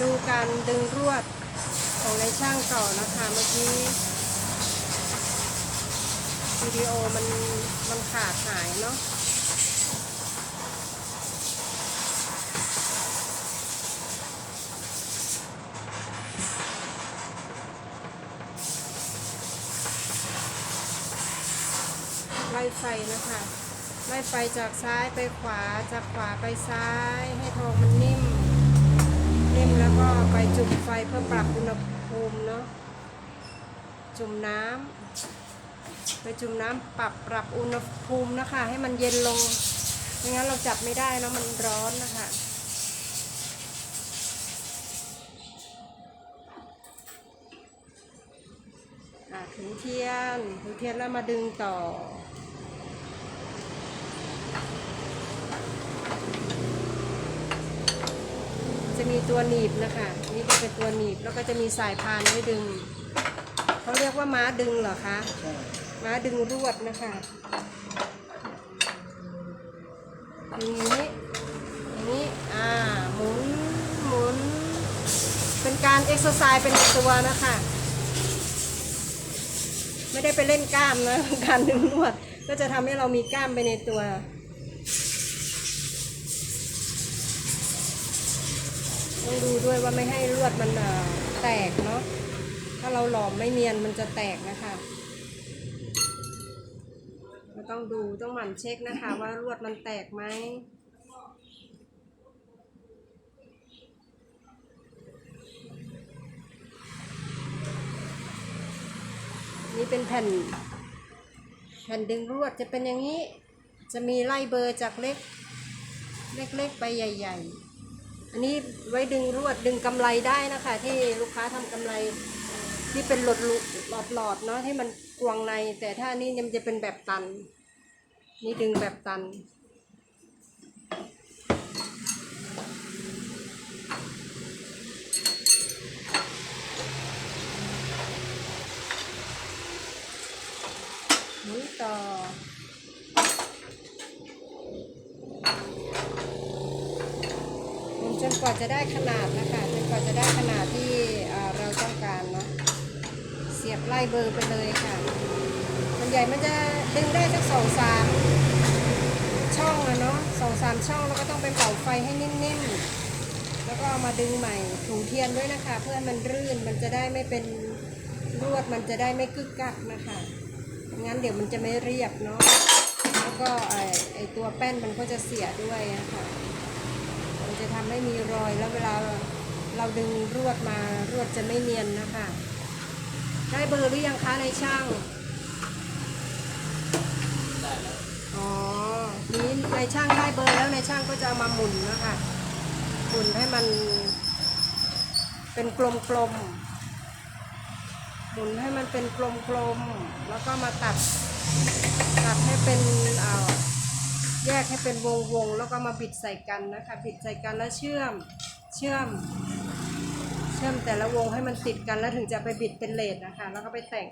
ดูการดึงรวดของในช่างต่อนะคะเมื่อกี้วิดีโอมันมันขาดหายเนาะไล่ไฟนะคะ ไล่ไฟจากซ้ายไปขวาจากขวาไปซ้ายให้ทองมันนิ่ม นิ่มแล้วก็ไปจุ่มไฟเพื่อปรับอุณหภูมิเนาะจุ่มน้ำไปจุ่มน้ำปรับปรับอุณหภูมินะคะ ให้มันเย็นลงไม่งั้นเราจับไม่ได้นะมันร้อนนะคะอะถึงเทียนถึงเทียนแล้วมาดึงต่อ จะมีตัวหนีบนะคะ นี่ก็เป็นตัวหนีบแล้วก็จะมีสายพานไว้ดึง เขาเรียกว่าม้าดึงเหรอคะ ม้าดึงรวดนะคะดึงอย่างนี้อย่างนี้ อ่า หมุน หมุน เป็นการเอ็กซ์ไซส์เป็นตัวนะคะ ไม่ได้ไปเล่นกล้ามนะ การดึงนวด ก็จะทำให้เรามีกล้ามไปในตัว ต้องดูด้วยว่าไม่ให้ลวดมันแตกเนาะถ้าเราหลอมไม่เนียนมันจะแตกนะคะเราต้องดูต้องหมั่นเช็คนะคะ ว่าลวดมันแตกไหมนี่เป็นแผ่นแผ่นดึงรวดจะเป็นอย่างนี้ จะมีไล่เบอร์จากเล็ก เล็กๆไปใหญ่ ๆ อันนี้ไว้ดึงรวดดึงกำไรได้นะคะ ที่ลูกค้าทำกำไร ที่เป็นหลอดหลอดหลอดเนาะที่มันกวงใน แต่ถ้านี่ยมันจะเป็นแบบตัน นี่ดึงแบบตันหมุนต่อ หมุน จะได้ขนาดนะคะจนกว่าจะได้ขนาดที่เราต้องการเนาะเสียบไล่เบอร์ไปเลยค่ะมันใหญ่มันจะดึงได้สักสองสามช่องอะเนาะสองสามช่องแล้วก็ต้องไปเป่าไฟให้นิ่มๆแล้วก็เอามาดึงใหม่ถูเทียนด้วยนะคะ เพื่อให้มันรื่นมันจะได้ไม่เป็นรวดมันจะได้ไม่กึกกักนะคะงั้นเดี๋ยวมันจะไม่เรียบเนาะแล้วก็ไอไอตัวแป้นมันก็จะเสียด้วยนะคะ จะทำให้มีรอย แล้วเวลาเราดึงรวดมารวดจะไม่เนียนนะคะ ได้เบอร์หรือยังคะในช่างได้แล้วอ๋อนี้ในช่างได้เบอร์แล้วในช่างก็จะมาหมุนนะคะหมุนให้มัน เป็นกลมๆหมุนให้มันเป็นกลมๆแล้วก็มาตัดตัดให้เป็นเอ่อ แยกให้เป็นวงๆแล้วก็มาบิดใส่กันนะคะ บิดใส่กันแล้วเชื่อมเชื่อม เชื่อมแต่ละวงให้มันติดกันแล้วถึงจะไปบิดเป็นเลดนะคะ แล้วก็ไปแต่ง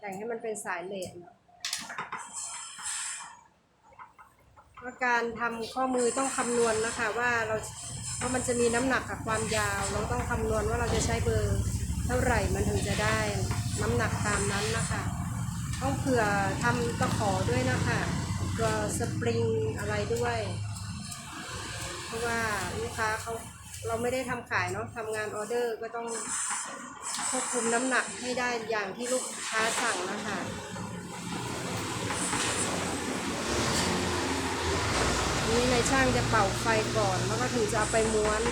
แต่งให้มันเป็นสายเลดการทำข้อมือต้องคำนวณนะคะ ว่าเราเพราะมันจะมีน้ำหนักกับความยาว เราต้องคำนวณว่าเราจะใช้เบอร์เท่าไหร่มันถึงจะได้น้ำหนักตามนั้นนะคะ ต้องเผื่อทำตะขอด้วยนะคะ ตัวสปริงอะไรด้วย เพราะว่าลูกค้าเขาเราไม่ได้ทำขายเนาะทำงานออเดอร์ก็ต้องควบคุมน้ำหนักให้ได้อย่างที่ลูกค้าสั่งนะคะนี่ในช่างจะเป่าไฟก่อน แล้วก็ถึงจะเอาไปม้วน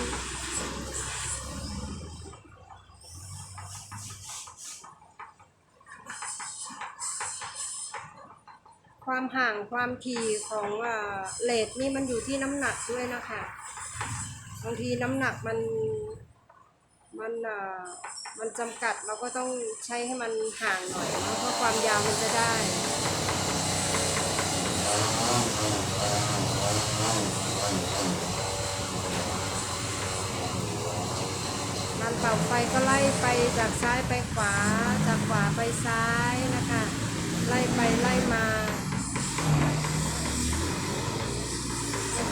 ความห่างความถี่ของเอ่อเลดนี่มันอยู่ที่น้ำหนักด้วยนะคะบางทีน้ำหนักมันมันอ่อมันจำกัดเราก็ต้องใช้ให้มันห่างหน่อยเนอะเพราะความยาวมันจะได้มันเป่าไฟก็ไล่ไปจากซ้ายไปขวา จากขวาไปซ้ายนะคะ ไล่ไปไล่มา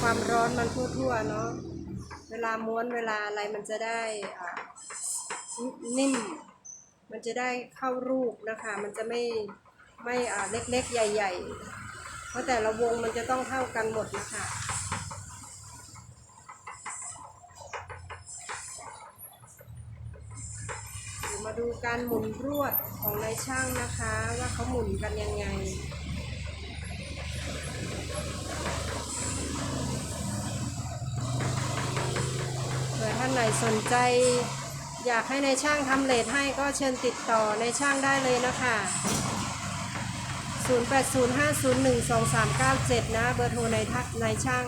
ความร้อนมันทั่วๆเนาะ เวลาม้วนเวลาอะไรมันจะได้นิ่ม มันจะได้เข้ารูปนะคะ มันจะไม่ไม่เล็กๆ ใหญ่ ๆ เพราะแต่ละวงมันจะต้องเท่ากันหมดนะคะมาดูการหมุนรวดของนายช่างนะคะ ว่าเขาหมุนกันยังไง เผื่อท่านไหนสนใจ อยากให้ในายช่างทำเลทให้ก็เชิญติดต่อในายช่างได้เลยนะคะ 0805012397 นะเบอร์โทรในายทักนายช่าง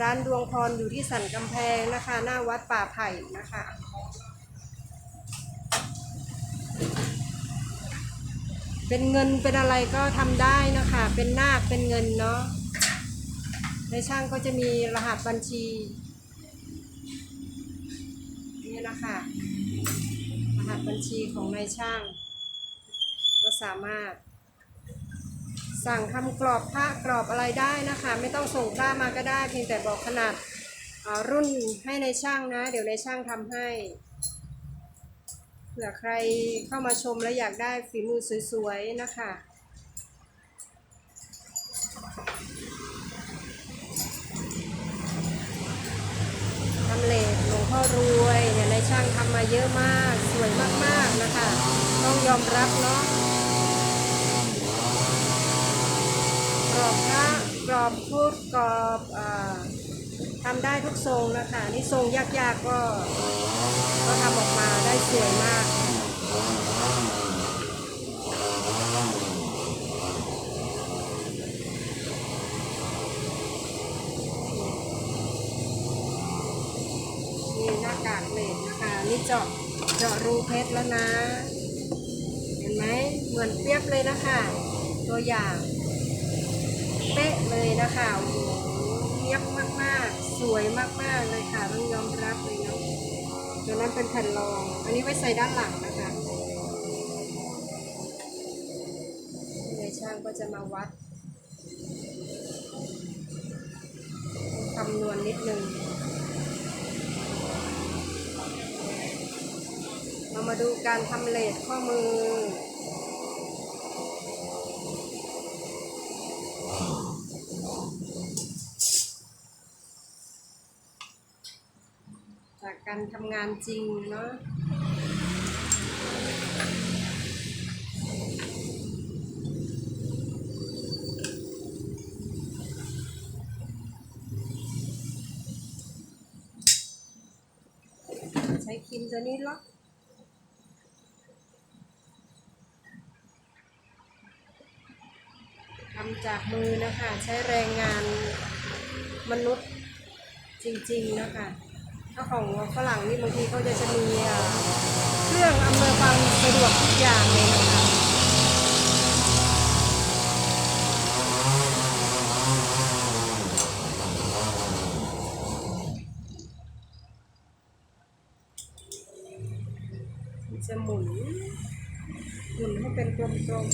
ร้านดวงพรอยู่ที่สันกำแพงนะคะ หน้าวัดป่าไผ่นะคะเป็นเงินเป็นอะไรก็ทำได้นะคะ เป็นนาคเป็นเงินเนาะในช่างก็จะมีรหัสบัญชี นี่นะคะรหัสบัญชีของนายช่างก็สามารถ สั่งทำกรอบพระกรอบอะไรได้นะคะ ไม่ต้องส่งพระมาก็ได้ เพียงแต่บอกขนาดรุ่นให้ในช่างนะ เดี๋ยวในช่างทำให้เผื่อใครเข้ามาชมแล้วอยากได้ฝีมือสวยๆนะคะ ทำเลทหลวงพ่อรวยเนี่ยในช่างทำมาเยอะมาก สวยมากๆนะคะ ต้องยอมรับเนาะกรอบพระกรอบพุทธกรอบอทำได้ทุกทรงนะคะนี่ทรงยากๆก็ก็ทำออกมาได้สวยมากนี่หน้ากากเหลดนะคะนี่เจาะเจาะรูเพชรแล้วนะ ไหมเหมือนเปรียบเลยนะคะ ตัวอย่างเป๊ะเลยนะคะโอ้โหเนียบมากๆ สวยมากๆเลยค่ะต้องยอมรับเลยเนาะตัวนั้นเป็นแผ่นรอง อันนี้ไว้ใส่ด้านหลังนะคะในช่างก็จะมาวัดคำนวณนิดนึงเรามาดูการทำเลทข้อมือ การทำงานจริงเนาะใช้ครีมตัวนี้ล็อกทำจากมือนะคะ ใช้แรงงานมนุษย์จริง ๆ นะคะ ถ้าของฝรั่งนี่บางทีเขาจะจะมีเครื่องอำนวยความสะดวกทุกอย่างเลยนะคะจะหมุนหมุนให้เป็นกลม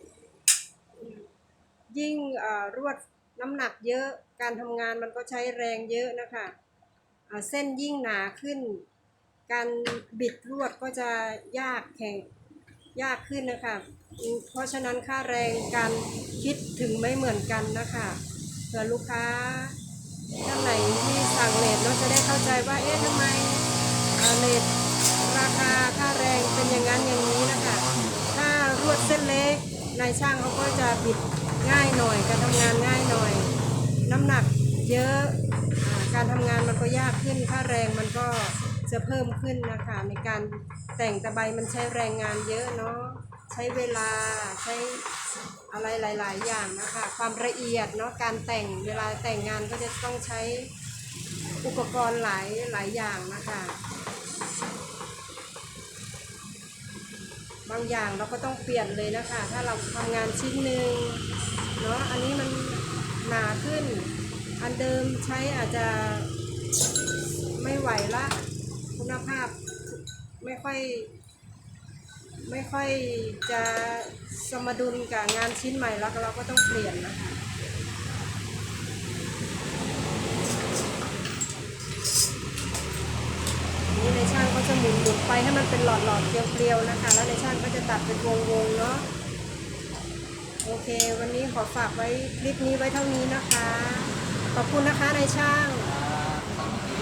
ๆยิ่งรวดน้ำหนักเยอะการทำงานมันก็ใช้แรงเยอะนะคะ เส้นยิ่งหนาขึ้น การบิดรวดก็จะยากแข่งยากขึ้นนะคะ เพราะฉะนั้นค่าแรงการคิดถึงไม่เหมือนกันนะคะเผื่อลูกค้าท่านไหนที่สั่งเลทเราจะได้เข้าใจว่าเอ๊ะทำไมเลทราคาค่าแรงเป็นอย่างนั้นอย่างนี้นะคะ ถ้ารวดเส้นเล็กนายช่างเขาก็จะบิดง่ายหน่อยการทำงานง่ายหน่อย น้ำหนักเยอะ การทำงานมันก็ยากขึ้นค่าแรงมันก็จะเพิ่มขึ้นนะคะในการแต่งตะไบมันใช้แรงงานเยอะเนาะใช้เวลาใช้อะไรหลาย ๆ อย่างนะคะความละเอียดเนาะการแต่งเวลาแต่งงานก็จะต้องใช้อุปกรณ์หลายหลายอย่างนะคะบางอย่างเราก็ต้องเปลี่ยนเลยนะคะ ถ้าเราทำงานชิ้นหนึ่งเนาะอันนี้มันหนาขึ้น อันเดิมใช้อาจจะไม่ไหวละ คุณภาพไม่ค่อย ไม่ค่อยจะสมดุลกับงานชิ้นใหม่แล้วเราก็ต้องเปลี่ยนนะคะนี่ในช่างก็จะหมุนหมุนไปให้มันเป็นหลอดหลอดเปลียวๆนะคะ แล้วในช่างก็จะตัดเป็นวงๆเนาะโอเค วันนี้ขอฝากไว้คลิปนี้ไว้เท่านี้นะคะ ขอบคุณนะคะนายช่าง